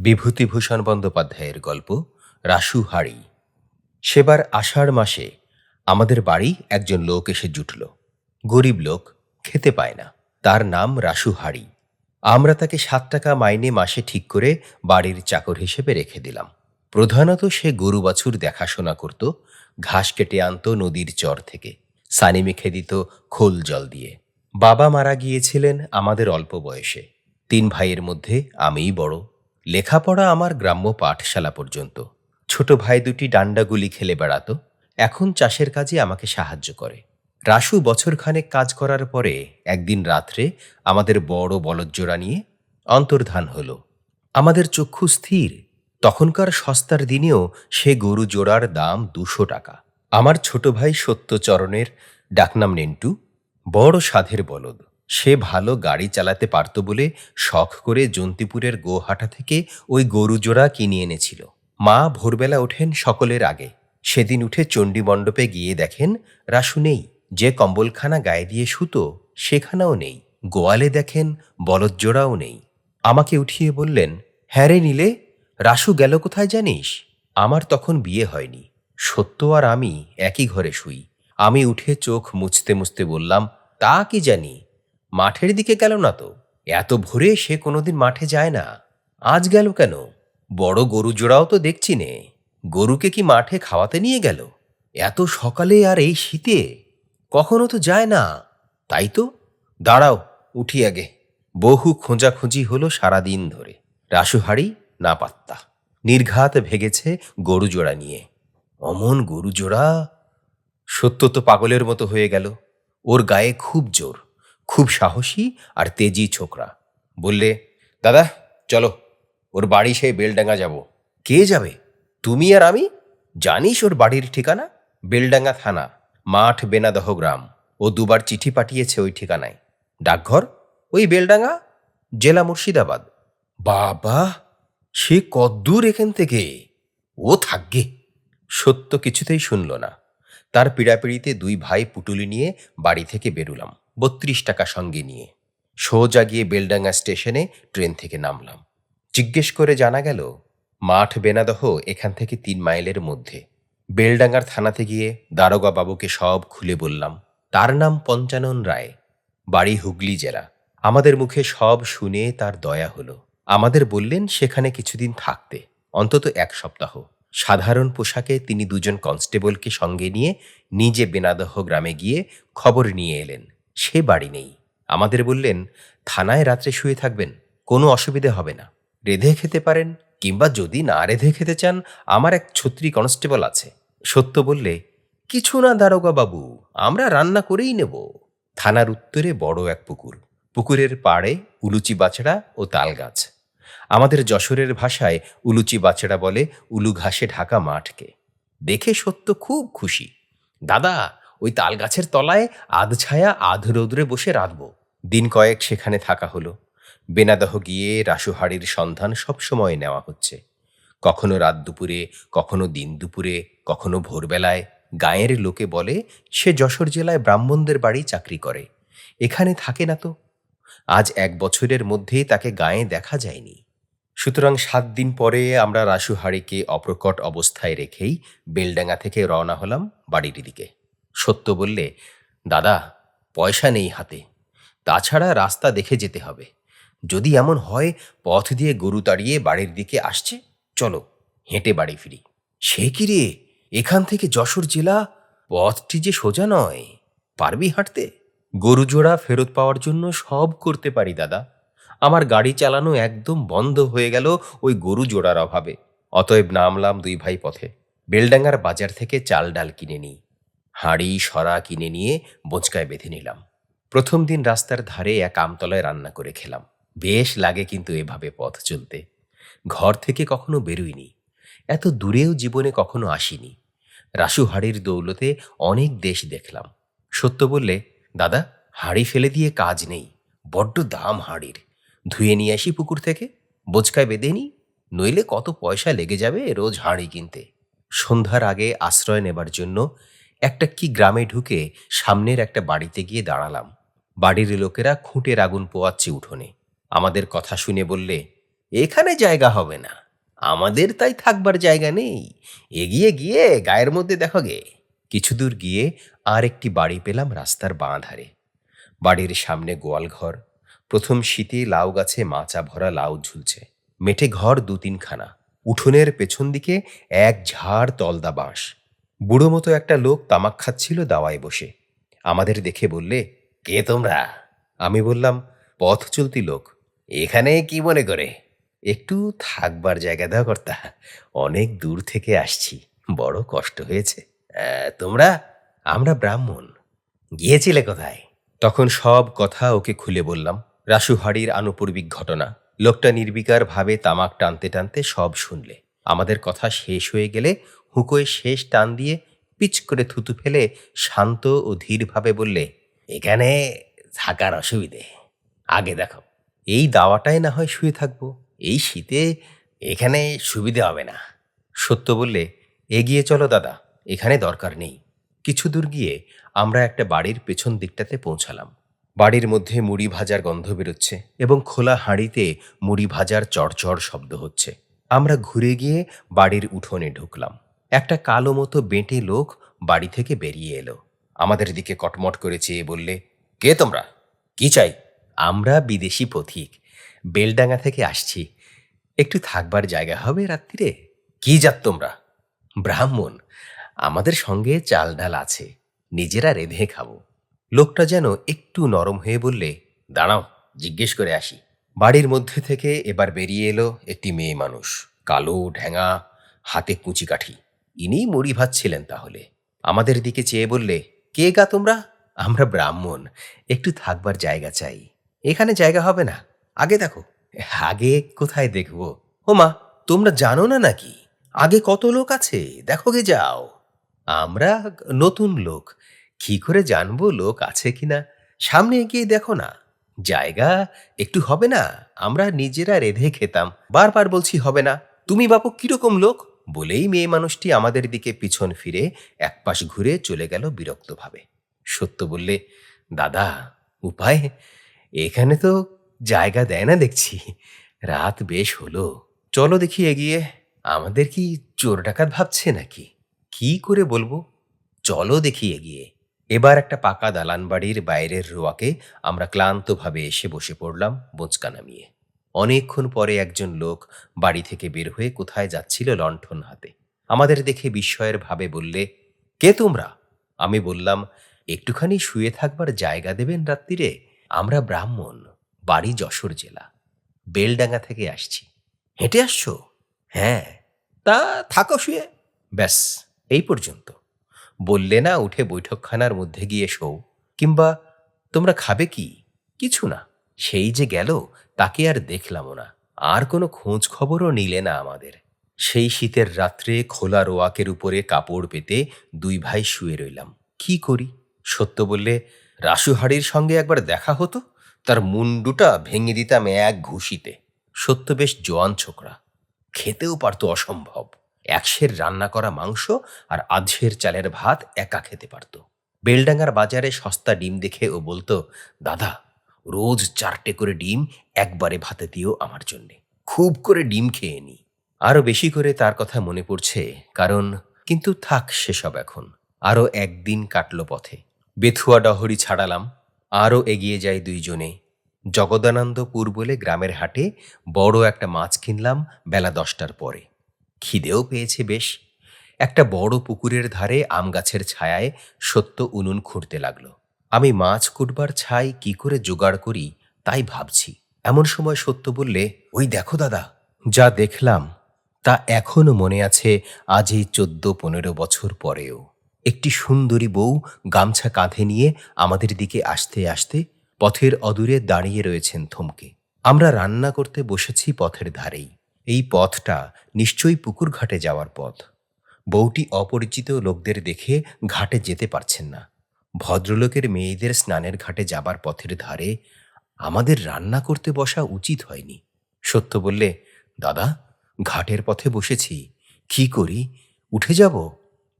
বিভূতিভূষণ বন্দ্যোপাধ্যায়ের গল্প, রাসু হাড়ি। সেবার আষাঢ় মাসে আমাদের বাড়ি একজন লোক এসে জুটল। গরিব লোক খেতে পায় না। তার নাম রাসু হাড়ি। আমরা তাকে সাত টাকা মাইনে মাসে ঠিক করে বাড়ির চাকর হিসেবে রেখে দিলাম। প্রধানত সে গরু বাছুর দেখাশোনা করত, ঘাস কেটে আনত নদীর চর থেকে। সানি মেখে দিত খোল জল দিয়ে। বাবা মারা গিয়েছিলেন আমাদের অল্প বয়সে। তিন ভাইয়ের মধ্যে আমিই বড়। লেখাপড়া আমার গ্রাম্য পাঠশালা পর্যন্ত। ছোট ভাই দুটি ডান্ডাগুলি খেলে বেড়াতো। এখন চাষের কাজে আমাকে সাহায্য করে। রাসু বছরখানেক কাজ করার পরে একদিন রাত্রে আমাদের বড় বলজ্জোড়া নিয়ে অন্তর্ধান হল। আমাদের চক্ষু স্থির। তখনকার সস্তার দিনেও সে গরু জোড়ার দাম দুশো টাকা। আমার ছোট ভাই সত্যচরণের ডাকনাম নেন্টু, বড় সাধের বলদ। সে ভালো গাড়ি চালাতে পারত বলে শখ করে জন্তিপুরের গোহাটা থেকে ওই গরু জোড়া কিনে এনেছিল। মা ভোরবেলা ওঠেন সকলের আগে। সেদিন উঠে চণ্ডী মণ্ডপে গিয়ে দেখেন রাসু নেই। যে কম্বলখানা গায়ে দিয়ে শুতো, সেখানাও নেই। গোয়ালে দেখেন বলজ্জোড়াও নেই। আমাকে উঠিয়ে বললেন হ্যাঁ রে নীলে, রাসু গেল কোথায় জানিস? আমার তখন বিয়ে হয়নি। সত্য আর আমি একই ঘরে শুই। আমি উঠে চোখ মুছতে মুছতে বললাম, তা কি জানি? মাঠের দিকে গেল না তো? এত ভোরে সে কোনোদিন মাঠে যায় না। আজ গেল কেন? বড় গরু জোড়াও তো দেখছি নে। গরুকে কি মাঠে খাওয়াতে নিয়ে গেল? এত সকালে আর এই শীতে? কখনো তো যায় না। তাই তো? দাঁড়াও, উঠি আগে। বহু খোঁজাখুঁজি হলো সারাদিন ধরে। রাসুহাড়ি না পাত্তা। নির্ঘাত ভেগেছে গরু জোড়া নিয়ে। অমন গরু জোড়া? সত্য তো পাগলের মতো হয়ে গেল। ওর গায়ে খুব জোর। খুব সাহসী আর তেজি ছোকরা। বললে, দাদা, চলো, ওর বাড়ি সেই বেলডাঙ্গা যাব। কে যাবে? তুমি আর আমি? জানিস ওর বাড়ির ঠিকানা? বেলডাঙ্গা থানা, মাঠ বেনাদহ গ্রাম। ও দুবার চিঠি পাঠিয়েছে ওই ঠিকানায়। ডাকঘর, ওই বেলডাঙ্গা, জেলা মুর্শিদাবাদ। বাবা, সে কদ্দূর এখান থেকে। ও থাকবে। সত্য কিছুতেই শুনল না। তার পীড়াপিড়িতে দুই ভাই পুটুলি নিয়ে বাড়ি থেকে বেরুলাম। বত্রিশ টাকা সঙ্গে নিয়ে। সোজা গিয়ে বেলডাঙ্গা স্টেশনে ট্রেন থেকে নামলাম। জিজ্ঞেস করে জানা গেল, মাঠ বেনাদহ এখান থেকে তিন মাইলের মধ্যে। বেলডাঙ্গার থানাতে গিয়ে দারোগা বাবুকে সব খুলে বললাম, তার নাম পঞ্চানন রায়, বাড়ি হুগলি জেলা। আমাদের মুখে সব শুনে তার দয়া হলো। আমাদের বললেন সেখানে কিছুদিন থাকতে, অন্তত এক সপ্তাহ। সাধারণ পোশাকে তিনি দুজন কনস্টেবলকে সঙ্গে নিয়ে নিজে বেনাদহ গ্রামে গিয়ে খবর নিয়ে এলেন। সে বাড়ি নেই। আমাদের বললেন, থানায় রাত্রে শুয়ে থাকবেন, কোনো অসুবিধে হবে না। রেধে খেতে পারেন কিংবা যদি না রেধে খেতে চান, আমার এক ছত্রী কনস্টেবল আছে। সত্য বললে, কিছু না দারোগা বাবু, আমরা রান্না করেই নেব। থানার উত্তরে বড় এক পুকুর। পুকুরের পাড়ে উলুচি বাছড়া ও তাল গাছ। আমাদের যশোরের ভাষায় উলুচি বাছড়া বলে উলু ঘাসে ঢাকা মাঠকে। দেখে সত্য খুব খুশি। দাদা ওই তাল গাছের তলায় আধ ছায়া, আধ রৌদ্রে বসে রাঁধব। দিন কয়েক সেখানে থাকা হলো। বেনাদহ গিয়ে রাসুহাড়ির সন্ধান সবসময় নেওয়া হচ্ছে। কখনো রাত দুপুরে, কখনো দিন দুপুরে, কখনো ভোরবেলায় গায়ের লোকে বলে, সে যশোর জেলায় ব্রাহ্মণদের বাড়ি চাকরি করে। এখানে থাকে না তো। আজ এক বছরের মধ্যেই তাকে গায়ে দেখা যায়নি। সুতরাং সাত দিন পরে আমরা রাসুহাড়িকে অপ্রকট অবস্থায় রেখেই বেলডাঙ্গা থেকে রওনা হলাম বাড়ির দিকে। সত্য বললে, দাদা, পয়সা নেই হাতে। তাছাড়া রাস্তা দেখে যেতে হবে। যদি এমন হয়, পথ দিয়ে গরু তাড়িয়ে বাড়ির দিকে আসছে, চলো, হেঁটে বাড়ি ফিরি। সে কি রে? এখান থেকে যশোর জেলা? পথটি যে সোজা নয়। পারবি হাঁটতে? গরু জোড়া ফেরত পাওয়ার জন্য সব করতে পারি, দাদা। আমার গাড়ি চালানো একদম বন্ধ হয়ে গেল ওই গরু জোড়ার অভাবে। অতএব নামলাম দুই ভাই পথে। বেলডাঙ্গার বাজার থেকে চাল ডাল কিনে নিই। হাঁড়ি, সরা কিনে নিয়ে বোঁচকায় বেঁধে নিলাম। প্রথম দিন রাস্তার ধারে এক আমতলায় রান্না করে খেলাম। বেশ লাগে কিন্তু এভাবে পথ চলতে। ঘর থেকে কখনো বেরোইনি। এত দূরেও জীবনে কখনো আসিনি। রাসু হাড়ির দৌলতে অনেক দেশ দেখলাম। সত্য বললে, দাদা, হাড়ি ফেলে দিয়ে কাজ নেই। বড্ড দাম হাড়ির। ধুয়ে নিয়ে আসি পুকুর থেকে। বোচকায় বেঁধে নি নইলে কত পয়সা লেগে যাবে রোজ হাঁড়ি কিনতে। সন্ধ্যার আগে আশ্রয় নেবার জন্য একটা কি গ্রামে ঢুকে সামনের একটা বাড়িতে গিয়ে দাঁড়ালাম। বাড়ির লোকেরা খুঁটের আগুন পোয়াচ্ছে উঠোনে। আমাদের কথা শুনে বললে, এখানে জায়গা হবে না। আমাদের তাই থাকবার জায়গা নেই। এগিয়ে গিয়ে গায়ের মধ্যে দেখো গে। কিছু দূর গিয়ে আর একটি বাড়ি পেলাম রাস্তার বাঁ ধারে। বাড়ির সামনে গোয়ালঘর প্রথম শীতে লাউ গাছে মাচা ভরা লাউ ঝুলছে। মেঠে ঘর দু তিনখানা উঠোনের পেছন দিকে এক ঝাড় তলদা বাঁশ। বুড়ো মতো একটা লোক তামাক খাচ্ছিল দাওয়ায় বসে। আমাদের দেখে বললে কে তোমরা? আমি বললাম পথ চলতি লোক। এখানে কি মনে করে? একটু থাকবার জায়গা দেওয়া কর্তা অনেক দূর থেকে আসছি। বড় কষ্ট হয়েছে। "আহ, তোমরা? আমরা ব্রাহ্মণ। গিয়েছিলে কোথায়? তখন সব কথা ওকে খুলে বললাম। রাসুহাড়ির আনুপূর্বিক ঘটনা। লোকটা নির্বিকার ভাবে তামাক টানতে টানতে সব শুনলে। আমাদের কথা শেষ হয়ে গেলে হুকোয় শেষ টান দিয়ে পিচ করে থুতু ফেলে শান্ত ও ধীরভাবে বললে, এখানে থাকার অসুবিধে। আগে দেখো, এই দাওয়াটায় না হয় শুয়ে থাকব। এই শীতে এখানে সুবিধে হবে না। সত্য বললে, এগিয়ে চলো দাদা, এখানে দরকার নেই। কিছু দূর গিয়ে আমরা একটা বাড়ির পেছন দিকটাতে পৌঁছালাম। বাড়ির মধ্যে মুড়ি ভাজার গন্ধ বেরোচ্ছে এবং খোলা হাঁড়িতে মুড়ি ভাজার চড়চড় শব্দ হচ্ছে। আমরা ঘুরে গিয়ে বাড়ির উঠোনে ঢুকলাম। একটা কালো মতো বেঁটে লোক বাড়ি থেকে বেরিয়ে এলো। আমাদের দিকে কটমট করে চেয়ে বললে, কে তোমরা? কি চাই? আমরা বিদেশি পথিক। বেলডাঙ্গা থেকে আসছি। একটু থাকবার জায়গা হবে রাত্রিরে? কি জাত তোমরা? ব্রাহ্মণ। আমাদের সঙ্গে চাল ডাল আছে। নিজেরা রেঁধে খাব। লোকটা যেন একটু নরম হয়ে বললে, দাঁড়াও, জিজ্ঞেস করে আসি। বাড়ির মধ্যে থেকে এবার বেরিয়ে এলো একটি মেয়ে মানুষ। কালো ঢ্যাঙা হাতে কুচি কাঠি ইনি মুড়ি ভাজছিলেন তাহলে। আমাদের দিকে চেয়ে বললে, কে গা তোমরা? আমরা ব্রাহ্মণ। একটু থাকবার জায়গা চাই। এখানে জায়গা হবে না। আগে দেখো। আগে কোথায় দেখব? ও মা, তোমরা জানো না নাকি? আগে কত লোক আছে? দেখো গে যাও। আমরা নতুন লোক। কি করে জানব লোক আছে কিনা সামনে এগিয়ে দেখো না। জায়গা একটু হবে না? আমরা নিজেরা রেধে খেতাম। বারবার বলছি হবে না। তুমি বাপু কীরকম লোক? বলেই মেয়ে মানুষটি আমাদের দিকে পিছন ফিরে একপাশ ঘুরে চলে গেল বিরক্তভাবে। সত্য বললে, দাদা, উপায়? এখানে তো জায়গা দেয় না দেখছি। রাত বেশ হলো। চলো দেখি এগিয়ে। আমাদের কি চোর ডাকাত ভাবছে নাকি? কি করে বলব? চলো দেখি এগিয়ে। এবার একটা পাকা দালান বাড়ির বাইরের রোয়াকে আমরা ক্লান্তভাবে এসে বসে পড়লাম বোঁচকা নামিয়ে। অনেকক্ষণ পরে একজন লোক বাড়ি থেকে বের হয়ে কোথায় যাচ্ছিল লণ্ঠন হাতে। আমাদের দেখে বিস্ময়ের ভাবে বললে, কে তোমরা? আমি বললাম, একটুখানি শুয়ে থাকবার জায়গা দেবেন রাত্রিরে আমরা ব্রাহ্মণ, বাড়ি যশোর জেলা। বেলডাঙ্গা থেকে আসছি। হেঁটে আসছো? হ্যাঁ। তা থাকো শুয়ে। ব্যাস, এই পর্যন্ত। বললে না, উঠে বৈঠকখানার মধ্যে গিয়ে শোও। কিংবা তোমরা খাবে কি? কিছু না। সেই যে গেল, তাকে আর দেখলামও না। আর কোনো খোঁজ খবরও নিলে না আমাদের। সেই শীতের রাত্রে খোলা রোয়াকের উপরে কাপড় পেতে দুই ভাই শুয়ে রইলাম। কি করি? সত্য বললে রাসুহাড়ির সঙ্গে একবার দেখা হতো? তার মুন্ডুটা ভেঙে দিতাম এক ঘুষিতে। সত্য বেশ জোয়ান ছোকরা। খেতেও পারতো অসম্ভব। একশের রান্না করা মাংস আর আধশের চালের ভাত একা খেতে পারত। বেলডাঙ্গার বাজারে সস্তা ডিম দেখে ও বলতো, দাদা রোজ চারটে করে ডিম একবারে ভাতে দিও আমার জন্যে। খুব করে ডিম খেয়ে নি। আরও বেশি করে তার কথা মনে পড়ছে, কারণ কিন্তু থাক সেসব এখন। আরও একদিন কাটল পথে। বেথুয়া ডহরি ছাড়ালাম আরও এগিয়ে যাই দুইজনে। জগদানন্দপুর বলে গ্রামের হাটে বড় একটা মাছ কিনলাম বেলা দশটার পরে। খিদেও পেয়েছে বেশ। একটা বড় পুকুরের ধারে আম গাছের ছায়ায় সত্য উনুন খুঁড়তে লাগল। আমি মাছ কুটবার ছাই কি করে জোগাড় করি তাই ভাবছি। এমন সময় সত্য বললে, ওই দেখো দাদা, যা দেখলাম, তা এখনও মনে আছে আজ এই চোদ্দ পনেরো বছর পরেও। একটি সুন্দরী বউ গামছা কাঁধে নিয়ে আমাদের দিকে আসতে আসতে পথের অদূরে দাঁড়িয়ে রয়েছেন থমকে। আমরা রান্না করতে বসেছি পথের ধারেই। এই পথটা নিশ্চয়ই পুকুর ঘাটে যাওয়ার পথ। বউটি অপরিচিত লোকদের দেখে ঘাটে যেতে পারছেন না। ভদ্রলোকের মেয়েদের স্নানের ঘাটে যাবার পথের ধারে আমাদের রান্না করতে বসা উচিত হয়নি। সত্য বললে, দাদা, ঘাটের পথে বসেছি, কি করি? উঠে যাব?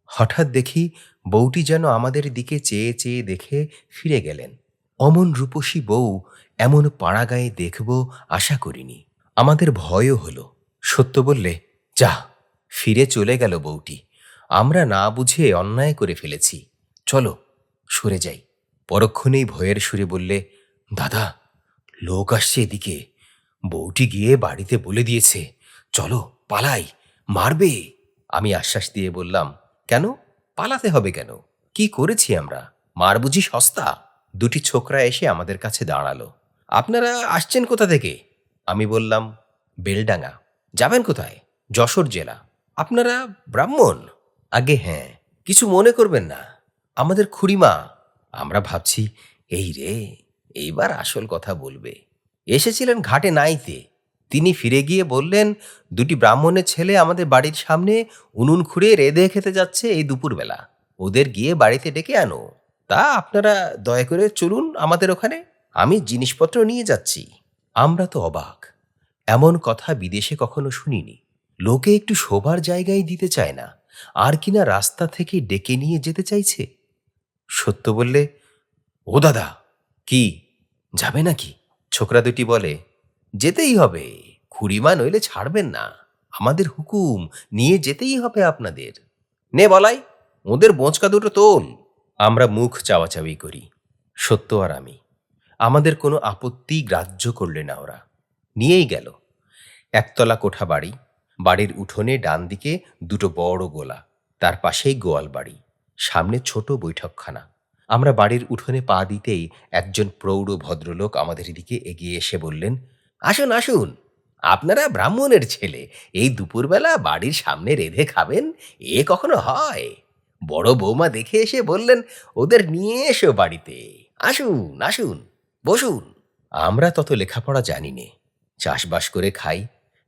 হঠাৎ দেখি বউটি যেন আমাদের দিকে চেয়ে চেয়ে দেখে ফিরে গেলেন। অমন রূপসী বউ, এমন পাড়া গায়ে দেখব আশা করিনি। আমাদের ভয়ও হলো। সত্য বললে, যা, ফিরে চলে গেল বউটি। আমরা না বুঝে অন্যায় করে ফেলেছি। চলো সরে যাই। পরক্ষণেই ভয়ের সুরে বললে, দাদা, লোক আসছে এদিকে। বউটি গিয়ে বাড়িতে বলে দিয়েছে। চলো, পালাই। মারবে? আমি আশ্বাস দিয়ে বললাম, কেন? পালাতে হবে কেন? কি করেছি আমরা? মার বুঝি সস্তা? দুটি ছোকরা এসে আমাদের কাছে দাঁড়াল। আপনারা আসছেন কোথা থেকে? আমি বললাম, বেলডাঙ্গা। যাবেন কোথায়? যশোর জেলা। আপনারা ব্রাহ্মণ? আগে হ্যাঁ কিছু মনে করবেন না। আমাদের খুড়িমা, আমরা ভাবছি, এই রে, এইবার আসল কথা বলবে। এসেছিলেন ঘাটে নাইতে। তিনি ফিরে গিয়ে বললেন, দুটি ব্রাহ্মণের ছেলে আমাদের বাড়ির সামনে উনুন খুঁড়ে রেধে খেতে যাচ্ছে এই দুপুরবেলা। ওদের গিয়ে বাড়িতে ডেকে আনো। তা আপনারা দয়া করে চলুন আমাদের ওখানে। আমি জিনিসপত্র নিয়ে যাচ্ছি। আমরা তো অবাক। এমন কথা বিদেশে কখনো শুনিনি। লোকে একটু শোবার জায়গায় দিতে চায় না। আর কিনা রাস্তা থেকে ডেকে নিয়ে যেতে চাইছে? সত্য বললে, ও দাদা, কি, যাবে নাকি? ছোকরা দুটি বলে, যেতেই হবে, খুড়িমা নইলে ছাড়বেন না। আমাদের হুকুম, নিয়ে যেতেই হবে আপনাদের। নে বলাই, ওদের বোঁচকা দুটো তোল। আমরা মুখ চাওয়াচাওয়ি করি, সত্য আর আমি। আমাদের কোনো আপত্তি গ্রাহ্য করলে না ওরা। নিয়েই গেল। একতলা কোঠা বাড়ি, বাড়ির উঠোনে ডান দিকে দুটো বড় গোলা, তার পাশেই গোয়াল বাড়ি। সামনে ছোট বৈঠকখানা। আমরা বাড়ির উঠোনে পা দিতেই একজন প্রৌঢ় ভদ্রলোক আমাদের দিকে এগিয়ে এসে বললেন, আসুন আসুন। আপনারা ব্রাহ্মণের ছেলে। এই দুপুরবেলা বাড়ির সামনে রেধে খাবেন? এ কখনো হয়? বড় বৌমা দেখে এসে বললেন, ওদের নিয়ে এসো বাড়িতে। আসুন আসুন, বসুন। আমরা তত লেখাপড়া জানি নে চাষবাস করে খাই।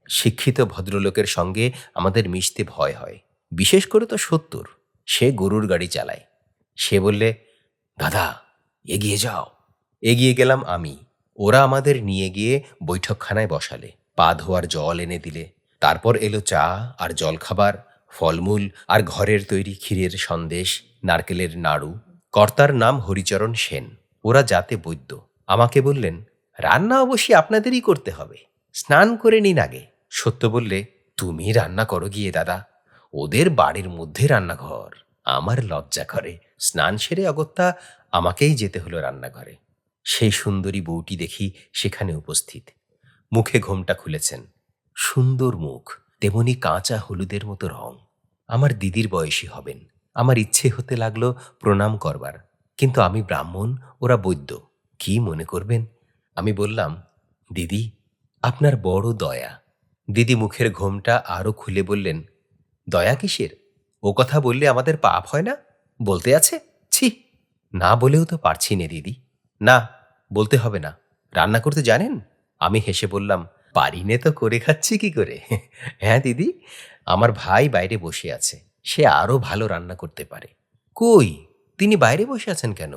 শিক্ষিত ভদ্রলোকের সঙ্গে আমাদের মিশতে ভয় হয়। বিশেষ করে তো সত্তর। সে গরুর গাড়ি চালায়। সে বললে, দাদা, এগিয়ে যাও। এগিয়ে গেলাম আমি। ওরা আমাদের নিয়ে গিয়ে বৈঠকখানায় বসালে। পা ধোয়ার জল এনে দিলে। তারপর এলো চা আর জলখাবার, ফলমূল আর ঘরের তৈরি ক্ষীরের সন্দেশ, নারকেলের নাড়ু। কর্তার নাম হরিচরণ সেন। ওরা যাতে বৈদ্য। আমাকে বললেন, রান্না অবশ্যই আপনাদেরই করতে হবে। স্নান করে নিন আগে। সত্য বললে, তুমি রান্না করো গিয়ে, দাদা। ওদের বাড়ির মধ্যে রান্নাঘর। আমার লজ্জা করে। স্নান সেরে অগত্যা আমাকেই যেতে হলো রান্নাঘরে। সেই সুন্দরী বউটি দেখি সেখানে উপস্থিত। মুখে ঘোমটা খুলেছেন। সুন্দর মুখ, তেমনি কাঁচা হলুদের মতো রং। আমার দিদির বয়সী হবেন। আমার ইচ্ছে হতে লাগল প্রণাম করবার। কিন্তু আমি ব্রাহ্মণ, ওরা বৈদ্য। কি মনে করবেন? আমি বললাম, দিদি, আপনার বড় দয়া। দিদি মুখের ঘোমটা আরও খুলে বললেন দয়া কিসের? ও কথা বললে আমাদের পাপ হয় না? বলতে আছে? ছি, না বলেও তো পারছি নে দিদি। না, বলতে হবে না। রান্না করতে জানেন? আমি হেসে বললাম, পারি নে তো করে খাচ্ছি কি করে? হ্যাঁ দিদি, আমার ভাই বাইরে বসে আছে। সে আরও ভালো রান্না করতে পারে। কই? তিনি বাইরে বসে আছেন কেন?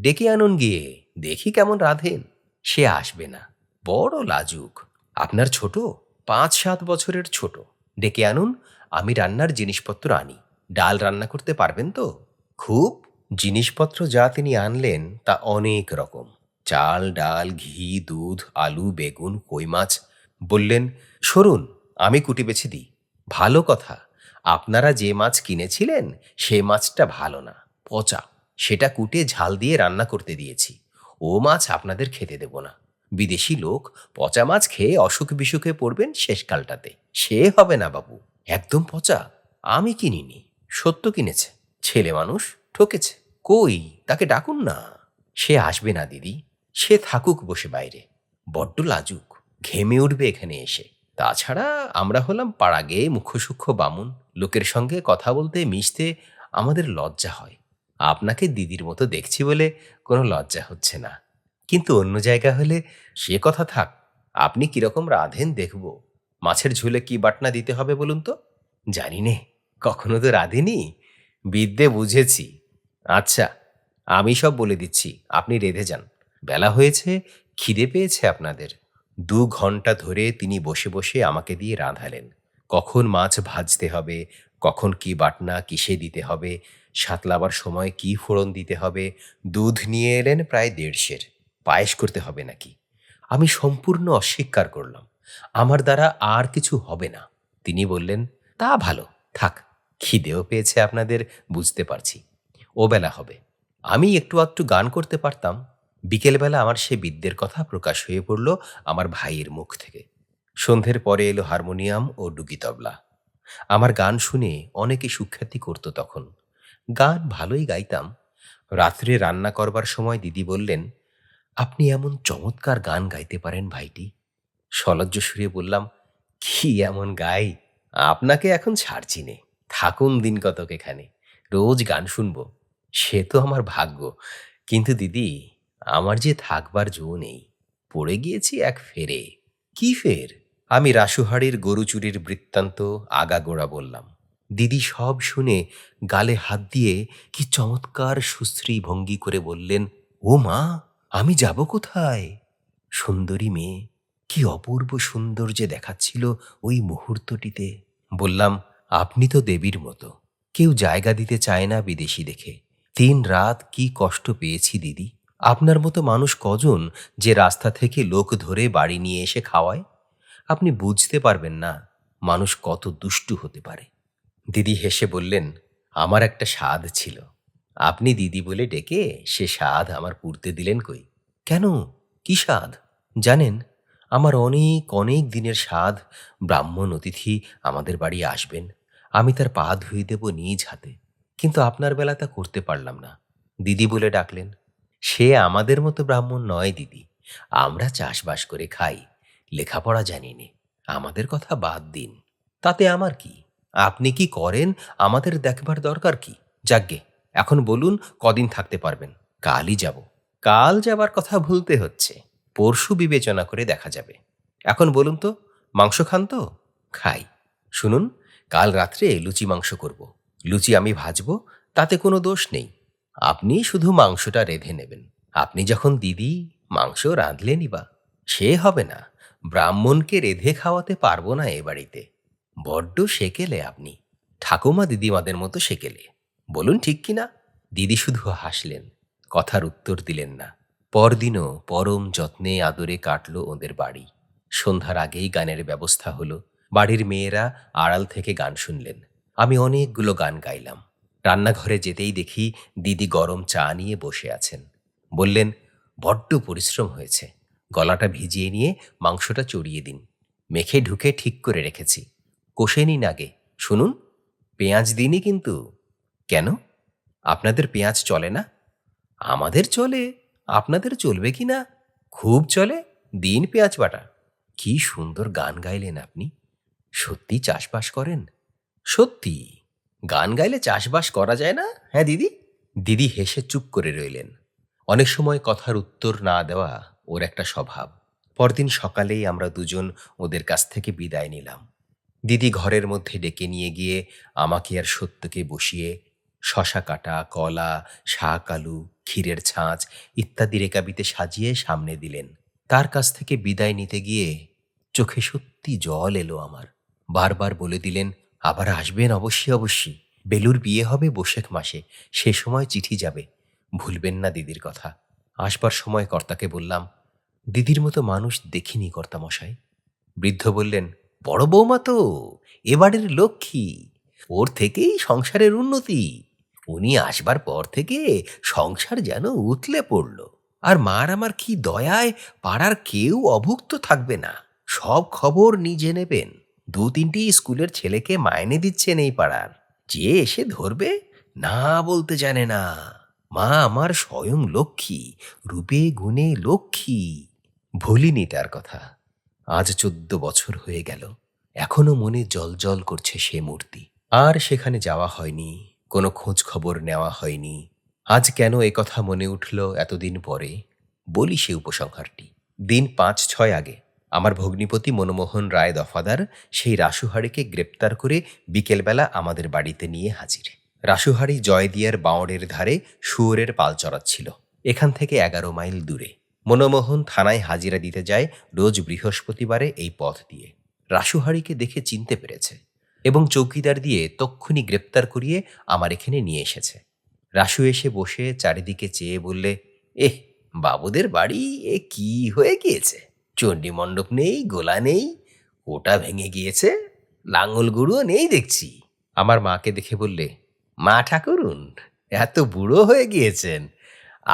ডেকে আনুন গিয়ে। দেখি কেমন রাধেন। সে আসবে না। বড় লাজুক। আপনার ছোট? পাঁচ সাত বছরের ছোট। ডেকে আনুন। আমি রান্নার জিনিসপত্র আনি। ডাল রান্না করতে পারবেন তো? খুব। জিনিসপত্র যা তিনি আনলেন তা অনেক রকম। চাল, ডাল, ঘি, দুধ, আলু, বেগুন, কই মাছ। বললেন, সরুন, আমি কুটি বেছে দিই। ভালো কথা। আপনারা যে মাছ কিনেছিলেন, সে মাছটা ভালো না। পচা। সেটা কুটে ঝাল দিয়ে রান্না করতে দিয়েছি। ও মাছ আপনাদের খেতে দেব না। বিদেশি লোক পচা মাছ খেয়ে অসুখ বিসুখে পড়বেন শেষকালটাতে। সে হবে না বাবু। একদম পচা। আমি কিনিনি। সত্য কিনেছে। ছেলে মানুষ ঠকেছে। কই? তাকে ডাকুন না। সে আসবে না, দিদি। সে থাকুক বসে বাইরে। বড্ড লাজুক। ঘেমে উঠবে এখানে এসে। তাছাড়া আমরা হলাম পাড়া গেয়ে মুখ্য সূক্ষ্ম বামুন। লোকের সঙ্গে কথা বলতে, মিশতে আমাদের লজ্জা হয়। আপনাকে দিদির মতো দেখছি বলে কোনো লজ্জা হচ্ছে না। কিন্তু অন্য জায়গা হলে সে কথা থাক। আপনি কীরকম রাধেন দেখব। মাছের ঝুলে কি বাটনা দিতে হবে বলুন তো? জানি নে, কখনো তো রাঁধিনি। বিদ্যে বুঝেছি। আচ্ছা আমি সব বলে দিচ্ছি, আপনি রেঁধে যান। বেলা হয়েছে, খিদে পেয়েছে আপনাদের। দু ঘণ্টা ধরে তিনি বসে বসে আমাকে দিয়ে রাঁধালেন। কখন মাছ ভাজতে হবে, কখন কি বাটনা কিসে দিতে হবে, সাতলাবার সময় কি ফোড়ন দিতে হবে, দুধ নিয়ে এলেন প্রায় দেড়শের। পায়েস করতে হবে নাকি? আমি সম্পূর্ণ অস্বীকার করলাম। আমার দ্বারা আর কিছু হবে না। তিনি বললেন, তা ভালো, থাক, খিদেও পেয়েছে আপনাদের, বুঝতে পারছি। ও বেলা হবে। আমি একটু একটু গান করতে পারতাম। বিকেলবেলা আমার সে বিদ্যের কথা প্রকাশ হয়ে পড়ল আমার ভাইয়ের মুখ থেকে। সন্ধ্যের পরে এলো হারমোনিয়াম ও ডুগি তবলা। আমার গান শুনে অনেকে সুখ্যাতি করত তখন। গান ভালোই গাইতাম। রাত্রে রান্না করবার সময় দিদি বললেন, আপনি এমন চমৎকার গান গাইতে পারেন ভাইটি। সলজ্জ সুরে বললাম, কি এমন গাই? আপনাকে এখন ছাড়ছি নে। থাকুন দিন কতক এখানে। রোজ গান শুনব। সে তো আমার ভাগ্য। কিন্তু দিদি, আমার যে থাকবার জো নেই। পড়ে গিয়েছি এক ফেরে। কি ফের? আমি রাসুহাড়ির গরু চুরির বৃত্তান্ত আগাগোড়া বললাম। দিদি সব শুনে গালে হাত দিয়ে কি চমৎকার সুশ্রী ভঙ্গি করে বললেন, ও মা, আমি যাব কোথায়? সুন্দরী মেয়ে কি অপূর্ব সৌন্দর্যে দেখাচ্ছিল ওই মুহূর্তটিতে। বললাম, আপনি তো দেবীর মতো। কেউ জায়গা দিতে চায় না বিদেশি দেখে। তিন রাত কি কষ্ট পেয়েছি, দিদি। আপনার মতো মানুষ কজন যে রাস্তা থেকে লোক ধরে বাড়ি নিয়ে এসে খাওয়ায়? আপনি বুঝতে পারবেন না মানুষ কত দুষ্টু হতে পারে। দিদি হেসে বললেন, আমার একটা স্বাদ ছিল। আপনি দিদি বলে ডেকে সে স্বাদ আমার পুড়তে দিলেন কই? কেন? কি স্বাদ? জানেন আমার অনেক অনেক দিনের স্বাদ ব্রাহ্মণ অতিথি আমাদের বাড়ি আসবেন। আমি তার পা ধুয়ে দেব নিজ হাতে। কিন্তু আপনার বেলা তা করতে পারলাম না। দিদি বলে ডাকলেন, সে আমাদের মতো ব্রাহ্মণ নয় দিদি। আমরা চাষবাস করে খাই। লেখাপড়া জানি নে। আমাদের কথা বাদ দিন। তাতে আমার কি? আপনি কি করেন? আমাদের দেখবার দরকার কি? যাগ্গে এখন বলুন কদিন থাকতে পারবেন। কালই যাব। কাল যাবার কথা ভুলতে হচ্ছে। পরশু বিবেচনা করে দেখা যাবে। এখন বলুন তো, মাংস খান তো? খাই। শুনুন, কাল রাত্রে লুচি মাংস করব। লুচি আমি ভাজবো, তাতে কোনো দোষ নেই। আপনি শুধু মাংসটা রেঁধে নেবেন। আপনি যখন দিদি মাংস রাঁধলেনই বা, সে হবে না। ব্রাহ্মণকে রেঁধে খাওয়াতে পারব না এ বাড়িতে। বড্ড সেকেলে আপনি। ঠাকুমা দিদিমাদের মতো সেকেলে। বলুন ঠিক কি না দিদি শুধু হাসলেন, কথার উত্তর দিলেন না। পরদিনও পরম যত্নে আদরে কাটল ওদের বাড়ি। সন্ধ্যার আগেই গানের ব্যবস্থা হলো। বাড়ির মেয়েরা আড়াল থেকে গান শুনলেন। আমি অনেকগুলো গান গাইলাম। রান্নাঘরে যেতেই দেখি দিদি গরম চা নিয়ে বসে আছেন। বললেন, বড্ড পরিশ্রম হয়েছে। গলাটা ভিজিয়ে নিয়ে মাংসটা চড়িয়ে দিন। মেখে ঢুকে ঠিক করে রেখেছি। কষে নিন আগে। শুনুন। পেঁয়াজ দিনই কিন্তু। কেন? আপনাদের পেঁয়াজ চলে না? আমাদের চলে। আপনাদের চলবে কি না? খুব চলে, দিন পেঁয়াজ বাটা। কি সুন্দর গান গাইলেন আপনি। সত্যি চাষবাস করেন? সত্যি? গান গাইলে চাষবাস করা যায় না? হ্যাঁ দিদি? দিদি হেসে চুপ করে রইলেন। অনেক সময় কথার উত্তর না দেওয়া ওর একটা স্বভাব। পরদিন সকালেই আমরা দুজন ওদের কাছ থেকে বিদায় নিলাম। দিদি ঘরের মধ্যে ডেকে নিয়ে গিয়ে আমাকে আর সত্যকে বসিয়ে শশা কাটা, কলা, শাক, আলু, ক্ষীরের ছাঁচ ইত্যাদি রেকাবিতে সাজিয়ে সামনে দিলেন। তার কাছ থেকে বিদায় নিতে গিয়ে চোখে সত্যি জল এলো আমার। বারবার বলে দিলেন, আবার আসবেন অবশ্যই অবশ্যই। বেলুর বিয়ে হবে বৈশাখ মাসে, সে সময় চিঠি যাবে। ভুলবেন না দিদির কথা। আসবার সময় কর্তাকে বললাম, দিদির মতো মানুষ দেখিনি কর্তামশাই। বৃদ্ধ বললেন, বড় বৌমা তো, এবারের লক্ষ্মী। ওর থেকেই সংসারের উন্নতি। উনি আসবার পর থেকে সংসার যেন উতলে পড়ল। আর মার আমার কি দয়ায় পাড়ার কেউ অভুক্ত থাকবে না। সব খবর নিজে নেবেন। দু তিনটি স্কুলের ছেলেকে মাইনে দিচ্ছেন এই পাড়ার। যে এসে ধরবে, না বলতে জানে না। মা আমার স্বয়ং লক্ষ্মী, রূপে গুণে লক্ষ্মী। ভুলিনি তার কথা। আজ চোদ্দ বছর হয়ে গেল। এখনও মনে জল জল করছে সে মূর্তি। আর সেখানে যাওয়া হয়নি। কোনো খোঁজ খবর নেওয়া হয়নি। আজ কেন এ কথা মনে উঠল এতদিন পরে? বলি সে উপসংহারটি। দিন পাঁচ ছয় আগে আমার ভগ্নিপতি মনমোহন রায় দফাদার সেই রাসুহাড়িকে গ্রেপ্তার করে বিকেলবেলা আমাদের বাড়িতে নিয়ে হাজির। রাসুহাড়ি জয়দিয়ার বাঁওড়ের ধারে শুয়োরের পাল চড়াচ্ছিল। এখান থেকে এগারো মাইল দূরে। মনমোহন থানায় হাজিরা দিতে যায় রোজ বৃহস্পতিবারে এই পথ দিয়ে। রাসুহাড়িকে দেখে চিনতে পেরেছে এবং চৌকিদার দিয়ে তক্ষুনি গ্রেপ্তার করিয়ে আমার এখানে নিয়ে এসেছে। রাসু এসে বসে চারিদিকে চেয়ে বললে, এহ, বাবুদের বাড়ি এ কি হয়ে গিয়েছে? চণ্ডী মণ্ডপ নেই, গোলা নেই ওটা ভেঙে গিয়েছে, লাঙল গুঁড়ো নেই দেখছি। আমার মাকে দেখে বললে, মা ঠাকুরুন, এত বুড়ো হয়ে গিয়েছেন,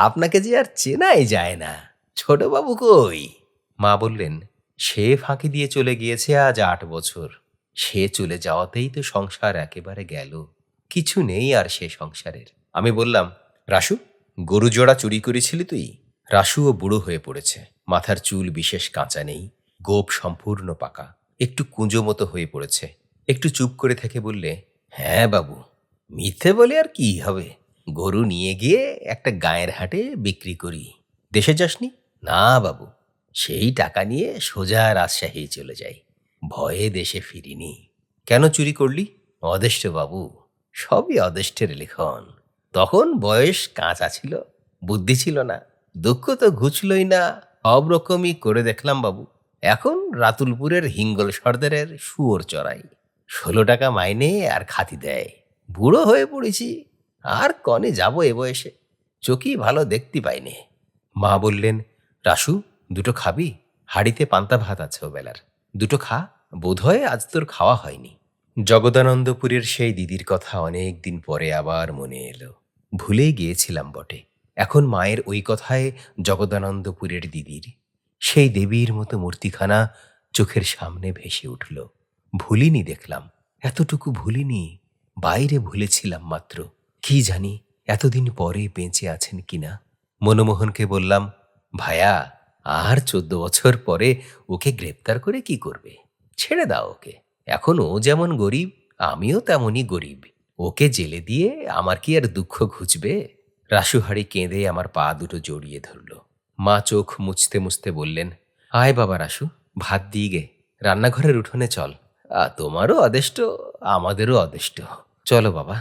আপনাকে যে আর চেনাই যায় না ছোট বাবু কই? মা বললেন, সে ফাঁকি দিয়ে চলে গিয়েছে আজ আট বছর। সে চলে যাওয়াতেই তো সংসার একেবারে গেল। কিছু নেই আর সে সংসারের। আমি বললাম রাসু গরু জোড়া চুরি করেছিলি তুই? রাসুও বুড়ো হয়ে পড়েছে। মাথার চুল বিশেষ কাঁচা নেই, গোপ সম্পূর্ণ পাকা। একটু কুঁজো মতো হয়ে পড়েছে। একটু চুপ করে থেকে বললে হ্যাঁ বাবু, মিথ্যে বলে আর কি হবে? গরু নিয়ে গিয়ে একটা গায়ের হাটে বিক্রি করি। দেশে যাসনি? না বাবু, সেই টাকা নিয়ে সোজা রাজশাহী চলে যাই। ভয়ে দেশে ফিরিনি। কেন চুরি করলি? অদেষ্ট বাবু, সবই অদেষ্টের লিখন। তখন বয়স কাঁচা ছিল, বুদ্ধি ছিল না, দুঃখ তো ঘুচলই না, সব রকমই করে দেখলাম বাবু। এখন রাতুলপুরের হিঙ্গল সর্দারের শুয়োর চড়াই। ষোলো টাকা মাইনে আর খাতি দেয়। বুড়ো হয়ে পড়েছি, আর কনে যাব এ বয়সে? চোখই ভালো দেখতে পাইনে। মা বললেন, রাসু, দুটো খাবি? হাড়িতে পান্তা ভাত আছে ও বেলার দুটো খা। বোধহয় আজ তোর খাওয়া হয়নি। জগদানন্দপুরের সেই দিদির কথা অনেক দিন পরে আবার মনে এলো। ভুলেই গিয়েছিলাম বটে। এখন মায়ের ওই কথায় জগদানন্দপুরের দিদির সেই দেবীর মতো মূর্তিখানা চোখের সামনে ভেসে উঠল। ভুলিনি দেখলাম। এতটুকু ভুলিনি। বাইরে ভুলেছিলাম মাত্র। কি জানি এতদিন পরে বেঁচে আছেন কিনা? মনমোহনকে বললাম, ভায়া, আর চোদ্দ বছর পরে ওকে গ্রেপ্তার করে কি করবে? ছেড়ে দাও ওকে। এখন ও যেমন গরিব, আমিও তেমনই গরিব। ওকে জেলে দিয়ে আমার কি আর দুঃখ ঘুচবে? রাসুহাড়ি কেঁদে আমার পা দুটো জড়িয়ে ধরল। মা চোখ মুছতে মুছতে বললেন, আয় বাবা রাসু, ভাত দিয়ে গে। রান্নাঘরের উঠোনে চল। তোমারও অদেষ্ট, আমাদেরও অদেষ্ট। চলো বাবা।